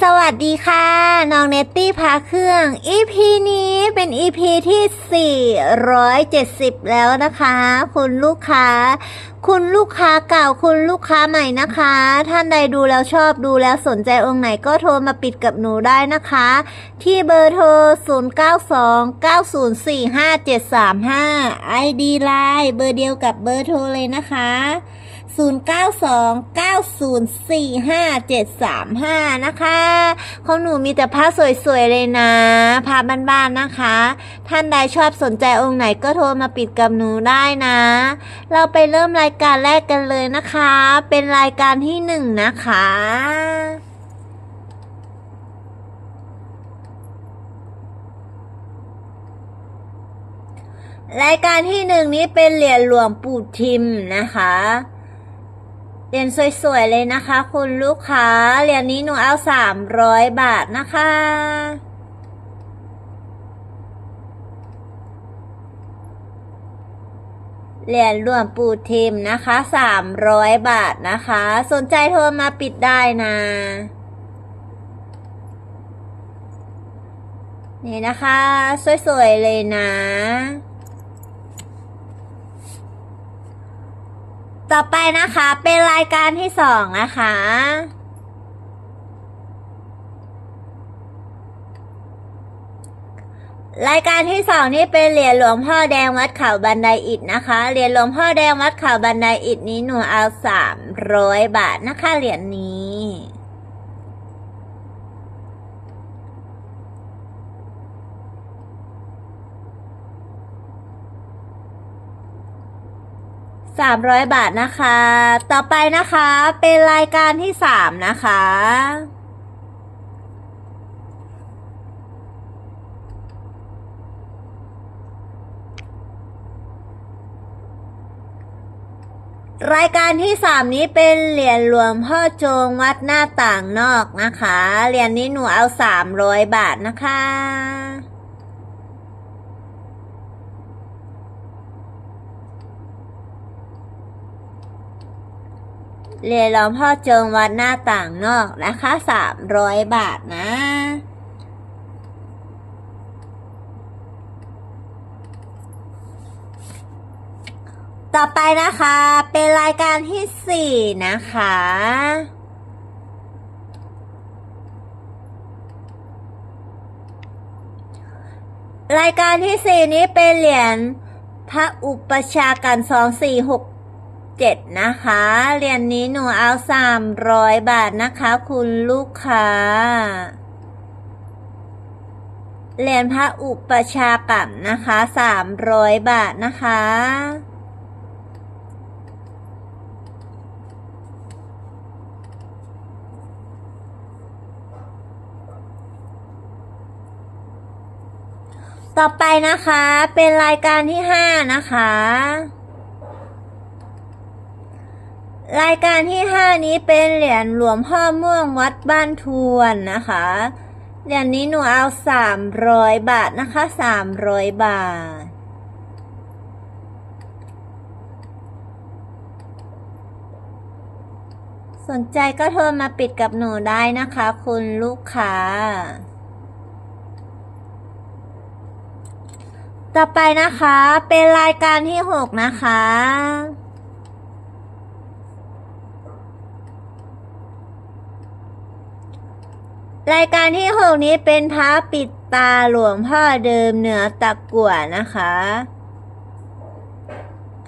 สวัสดีค่ะ น้องเนตตี้พาเครื่อง EP นี้เป็น EP ที่ 470 แล้วนะคะ คุณลูกค้า คุณลูกค้าเก่าคุณลูกค้าใหม่นะคะ ท่านใดดูแล้วชอบดูแล้วสนใจองค์ไหนก็โทรมาปิดกับหนูได้นะคะ ที่เบอร์โทร 0929045735 ID Line เบอร์เดียวกับเบอร์โทรเลยนะคะ 0929045735 นะคะของหนูมีแต่ผ้าสวยๆเลยนะผ้าบ้านๆนะคะ ท่านใดชอบสนใจองค์ไหนก็โทรมาปิดกับหนูได้นะ เราไปเริ่มรายการแรกกันเลยนะคะ เป็นรายการที่หนึ่งนะคะรายการที่หนึ่งนี้เป็นเหรียญหลวงปู่ทิมนะคะ เหรียญสวยๆเลยนะคะ คุณลูกค้า เหรียญนี้หนูเอาสามร้อยบาทนะคะ เหรียญหลวงปู่ทิมนะคะสามร้อยบาทนะคะ สนใจโทรมาปิดได้นะนี่นะคะ สวยๆเลยนะ ต่อไปนะคะเป็นรายการที่สองนะคะ รายการที่สองนี่เป็นเหรียญหลวงพ่อแดงวัดเขาบันไดอิฐนะคะเหรียญหลวงพ่อแดงวัดเขาบันไดอิฐนี้หนูเอาสามร้อยบาทนะคะเหรียญนี้ สามร้อยบาทนะคะ ต่อไปนะคะเป็นรายการที่สามนะคะ รายการที่สามนี้เป็นเหรียญหลวงพ่อโจงวัดหน้าต่างนอกนะคะ เหรียญนี้หนูเอาสามร้อยบาทนะคะ เหรียญหลวงพ่อโจงวัดหน้าต่างนอกนะคะสามร้อยบาทนะ ต่อไปนะคะ เป็นรายการที่สี่นะคะ รายการที่สี่นี้เป็นเหรียญพระอุปชากันสองสี่หก เจ็ดนะคะ เหรียญนี้หนูเอาสามร้อยบาทนะคะ คุณลูกค้า เหรียญพระอุปชากับนะคะสามร้อยบาทนะคะต่อไปนะคะเป็นรายการที่ห้านะคะ รายการที่ห้านี้เป็นเหรียญหลวงพ่อม่วงวัดบ้านทวนนะคะ เหรียญนี้หนูเอาสามร้อยบาทนะคะสามร้อยบาท สนใจก็โทรมาปิดกับหนูได้นะคะ คุณลูกค้า ต่อไปนะคะ เป็นรายการที่หกนะคะ รายการที่หกนี้เป็นพระปิดตาหลวงพ่อเดิมเหนือตะกั่วนะคะ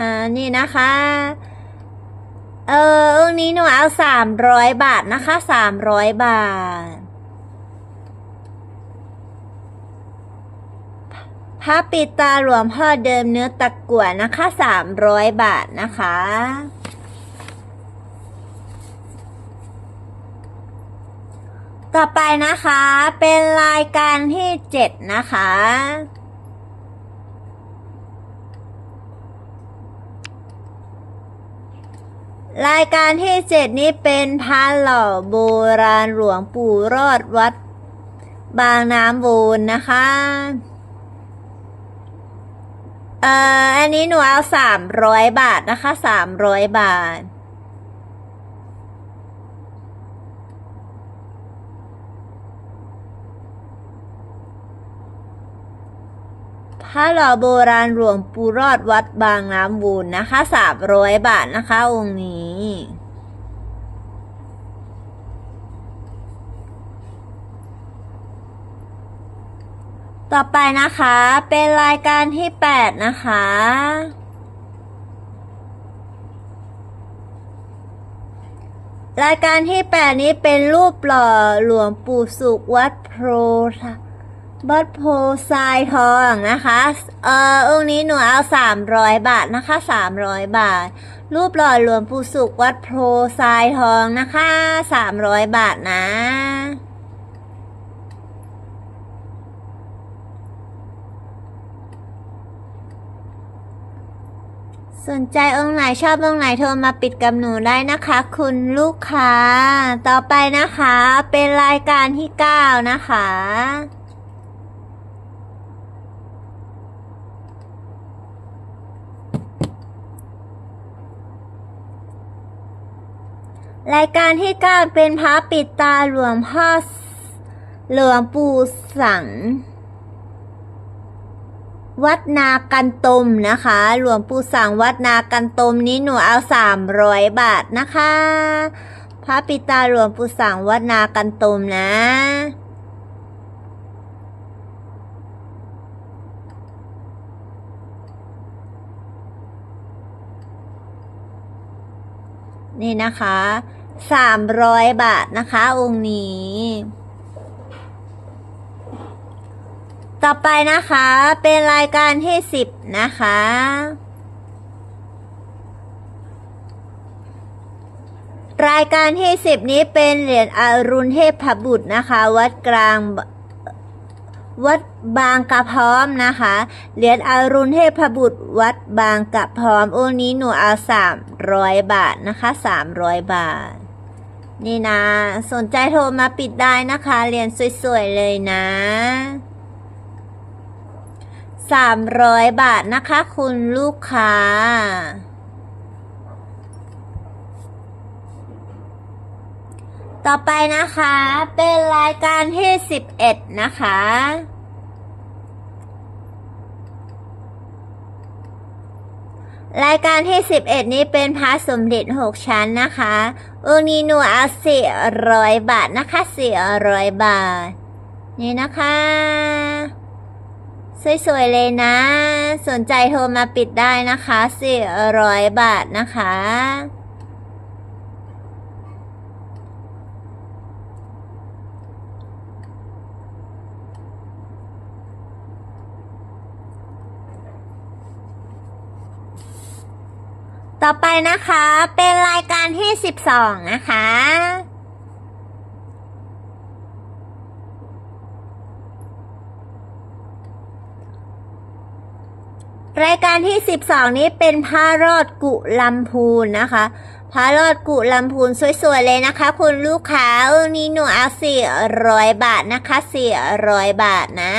อ่า นี่นะคะ เออองนี้หนูเอาสามร้อยบาทนะคะสามร้อยบาท พระปิดตาหลวงพ่อเดิมเนื้อตะกั่วนะคะสามร้อยบาทนะคะ ต่อไปนะคะเป็นรายการที่เจ็ดนะคะ รายการที่เจ็ดนี้เป็นพระหล่อโบราณหลวงปู่รอดวัด บางน้ำบูนนะคะเอ่ออันนี้หนูเอาสามร้อยบาทนะคะสามร้อยบาท ผ้าหล่อโบราณหลวงปู่รอดวัดบางน้ำบูนนะคะสามร้อยบาทนะคะ องค์นี้ต่อไปนะคะเป็นรายการที่ 8 นะคะ รายการที่ 8 นี้เป็นรูปหล่อหลวงปู่สุขวัดโพ วัดโพทรายทองนะคะเออองค์นี้หนูเอา300บาทนะคะ300บาท รูปหล่อหลวงปู่สุขวัดโพทรายทองนะคะ300บาทนะสนใจองค์ไหนชอบองค์ไหนโทรมาปิดกับหนูได้นะคะ คุณลูกค้า ต่อไปนะคะ เป็นรายการที่ 9 นะคะ รายการที่9เป็นพระปิดตาหลวงพ่อหลวงปู่สัง วัดนากันตมนะคะ หลวงปู่สั่งวัดนากันตมนี้หนูเอาสามร้อยบาทนะคะ พระปิตาหลวงปู่สั่งวัดนากันตมนะ นี่นะคะสามร้อยบาทนะคะ องค์นี้ ต่อไปนะคะ เป็นรายการที่10นะคะ รายการที่10นี้เป็นเหรียญอรุณเทพบุตรนะคะ วัดกลาง วัดบางกระพร้อมนะคะ เหรียญอรุณเทพบุตรวัดบางกระพร้อมองค์นี้หนูเอา300บาทนะคะ300บาท นี่นะ สนใจโทรมาปิดได้นะคะ เหรียญสวยๆเลยนะสามร้อยบาทนะคะคุณลูกค้า ต่อไปนะคะ เป็นรายการที่สิบเอ็ดนะคะ รายการที่สิบเอ็ดนี้เป็นพระสมเด็จหกชั้นนะคะองค์นี้หนูเอาสี่ร้อยบาทนะคะสี่ร้อยบาท นี่นะคะ สวยๆเลยนะ สนใจโทรมาปิดได้นะคะ400บาทนะคะ ต่อไปนะคะเป็นรายการที่12นะคะ รายการที่12นี้เป็นพระรอดกุลำพูนนะคะพระรอดกุลำพูนสวยๆเลยนะคะ คุณลูกค้านนี้หนูเอา400บาทนะคะ400บาทนะ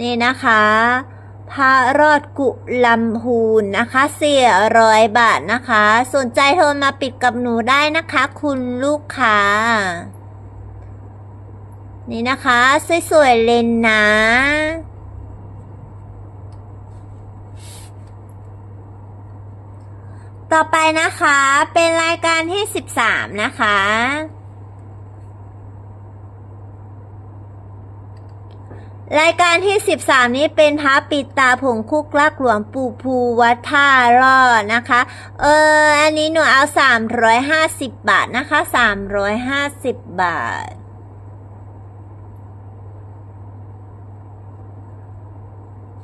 นี่นะคะ พระรอดกุลำพูนนะคะ400บาทนะคะ สนใจโทรมาปิดกับหนูได้นะคะ คุณลูกค้า นี่นะคะ สวยๆเลยนะต่อไปนะคะ เป็นรายการที่ 13 นะคะ รายการที่ 13 นี้เป็นพระปิดตาผงคุกลักหลวงปู่ภูวัดท่ารอดนะคะ เออ อันนี้หนูเอา 350 บาทนะคะ 350 บาท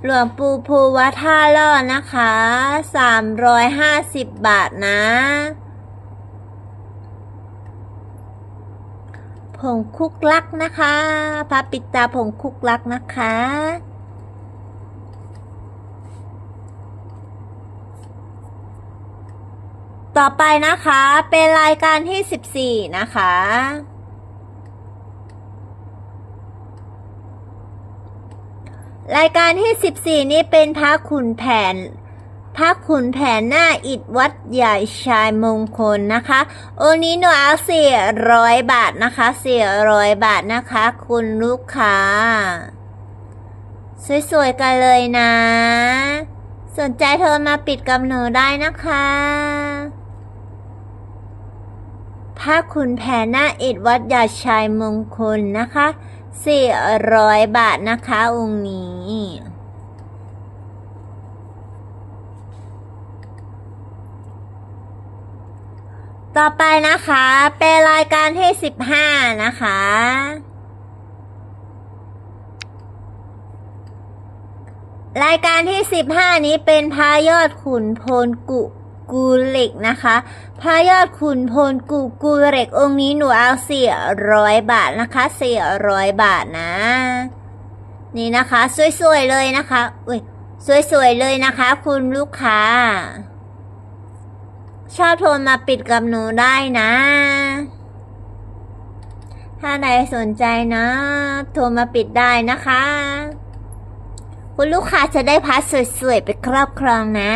หลวงปู่ภูวัดท่ารอดนะคะสามร้อยห้าสิบบาทนะ ผงคุกลักนะคะพระปิดตาผงคุกลักนะคะ ต่อไปนะคะเป็นรายการที่สิบสี่นะคะรายการที่ 14 นี้เป็นพระขุนแผน พระขุนแผนหน้าอิฐวัดใหญ่ชายมงคลนะคะ โอนี้หนูเอา400บาทนะคะ400บาทนะคะ คุณลูกค้า สวยๆกันเลยนะ สนใจโทรมาปิดกับหนูได้นะคะผ้าคุณแผ่หน้าอิดวัดยาชายมงคลนะคะ 400 บาทนะคะองค์นี้ ต่อไปนะคะ เป็นรายการที่15นะคะ รายการที่15นี้เป็นพายอดขุนพลกุกูเหล็กนะคะพายอดขุนพลกุกูเหล็กองค์นี้หนูเอา400บาทนะคะ400บาทนะ นี่นะคะ สวยๆเลยนะคะ อุ้ยสวยๆเลยนะคะ คุณลูกค้า ชอบโทรมาปิดกับหนูได้นะ ถ้าใดสนใจนะ โทรมาปิดได้นะคะ คุณลูกค้าจะได้พัสสวยๆ ไปครอบครองนะ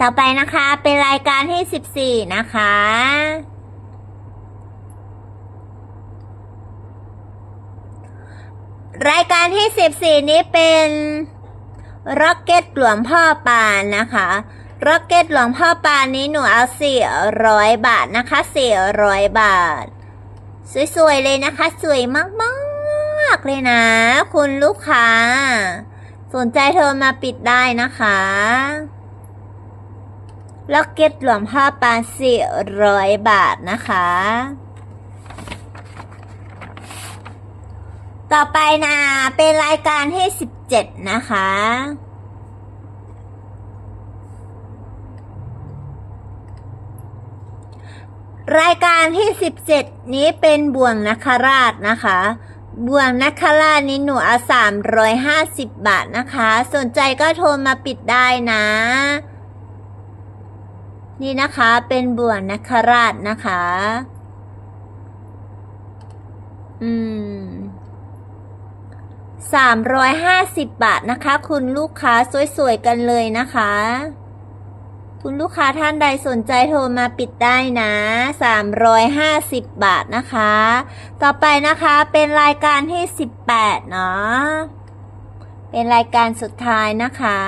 ต่อไปนะคะเป็นรายการที่14นะคะรายการที่ 14 นี้เป็นร็อกเก็ตหลวงพ่อปานนะคะ ร็อกเก็ตหลวงพ่อปานนี้หนูเอา400บาทนะคะ400บาท สวยๆเลยนะคะ สวยมากๆเลยนะ คุณลูกค้า สนใจโทรมาปิดได้นะคะล็อกเก็ตหลวงพ่อปาน400บาทนะคะ ต่อไปนะเป็นรายการที่17นะคะ รายการที่ 17 นี้เป็นบ่วงนัคราชนะคะ บ่วงนัคราชนี้หนูเอา350 บาทนะคะ สนใจก็โทรมาปิดได้นะ นี่นะคะเป็นบ่วงนัคราชนะคะ อืมสามร้อยห้าสิบบาทนะคะ คุณลูกค้าสวยๆกันเลยนะคะ คุณลูกค้าท่านใดสนใจโทรมาปิดได้นะสามร้อยห้าสิบบาทนะคะ ต่อไปนะคะเป็นรายการที่สิบแปดเนาะ เป็นรายการสุดท้ายนะคะ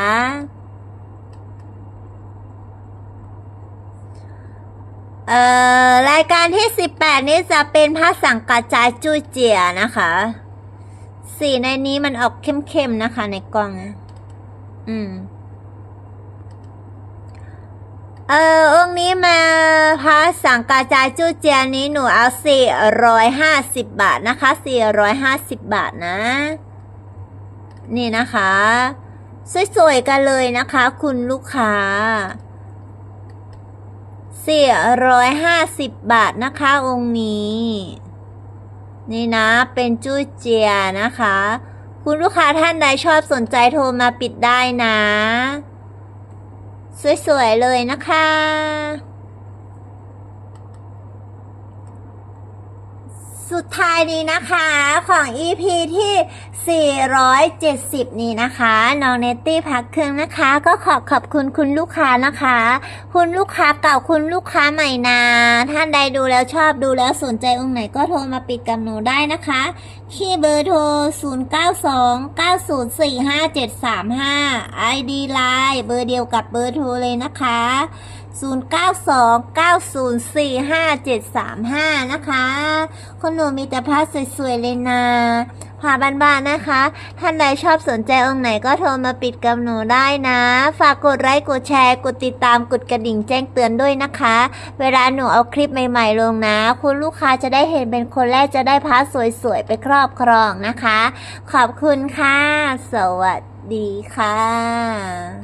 เอ่อ รายการที่สิบแปดนี้จะเป็นพระสังกัจจายจุยเจียนะคะ สีในนี้มันออกเข้มๆนะคะในกล้องนะอืม เออองค์นี้มาพระสังกาจายจูเจียนนี้หนูเอาสี่ร้อยห้าสิบบาทนะคะสี่ร้อยห้าสิบบาทนะ นี่นะคะ สวยๆกันเลยนะคะ คุณลูกค้าสี่ร้อยห้าสิบบาทนะคะ องค์นี้ นี่นะ เป็นจู้เจียนะคะ คุณลูกค้าท่านใดชอบสนใจโทรมาปิดได้นะ สวยๆเลยนะคะ สุดท้ายนี้นะคะของ EP ที่ 470 นี้นะคะน้องเนตตี้พักเครื่องนะคะ ก็ขอขอบคุณคุณลูกค้านะคะ คุณลูกค้าเก่าคุณลูกค้าใหม่นะท่านใดดูแล้วชอบดูแล้วสนใจองค์ไหนก็โทรมาปิดกับหนูได้นะคะที่เบอร์โทร 0929045735 ID Line เบอร์เดียวกับเบอร์โทรเลยนะคะ 0929045735 นะคะ คุณหนูมีแต่ผ้าสวยๆเลยนะผ้าบ้านๆนะคะ ท่านใดชอบสนใจองค์ไหนก็โทรมาปิดกับหนูได้นะ ฝากกดไลค์ กดแชร์ กดติดตาม กดกระดิ่งแจ้งเตือนด้วยนะคะ เวลาหนูเอาคลิปใหม่ๆลงนะ คุณลูกค้าจะได้เห็นเป็นคนแรกจะได้ผ้าสวยๆ ไปครอบครองนะคะ ขอบคุณค่ะ สวัสดีค่ะ